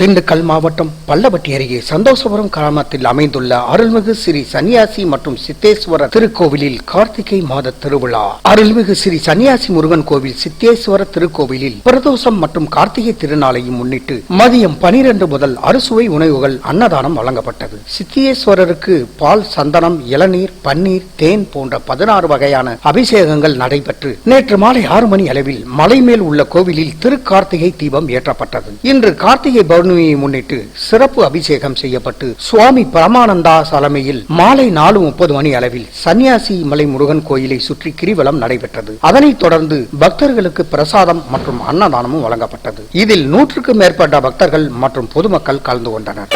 திண்டுக்கல் மாவட்டம் பல்லவட்டி அருகே சந்தோஷபுரம் கிராமத்தில் அமைந்துள்ள அருள்மிகு ஸ்ரீ சன்னியாசி மற்றும் சித்தேஸ்வரர் திருக்கோவிலில் கார்த்திகை மாத திருவிழா. அருள்மிகு ஸ்ரீ சன்னியாசி முருகன் கோவில் சித்தேஸ்வரர் திருக்கோவிலில் பிரதோஷம் மற்றும் கார்த்திகை திருநாளையும் முன்னிட்டு மதியம் பனிரெண்டு முதல் அறுசுவை உணவுகள் அன்னதானம் வழங்கப்பட்டது. சித்தேஸ்வரருக்கு பால் சந்தனம் இளநீர் பன்னீர் தேன் போன்ற பதினாறு வகையான அபிஷேகங்கள் நடைபெற்று நேற்று மாலை ஆறு மணி அளவில் மலை மேல் உள்ள கோவிலில் திருக்கார்த்திகை தீபம் ஏற்றப்பட்டது. இன்று கார்த்திகை பௌர்ணமியை முன்னிட்டு சிறப்பு அபிஷேகம் செய்யப்பட்டு சுவாமி பரமானந்தா தலைமையில் மாலை நாலு முப்பது மணி அளவில் சன்னியாசி மலை முருகன் கோயிலை சுற்றி கிரிவலம் நடைபெற்றது. அதனைத் தொடர்ந்து பக்தர்களுக்கு பிரசாதம் மற்றும் அன்னதானமும் வழங்கப்பட்டது. இதில் நூற்றுக்கும் மேற்பட்ட பக்தர்கள் மற்றும் பொதுமக்கள் கலந்து கொண்டனர்.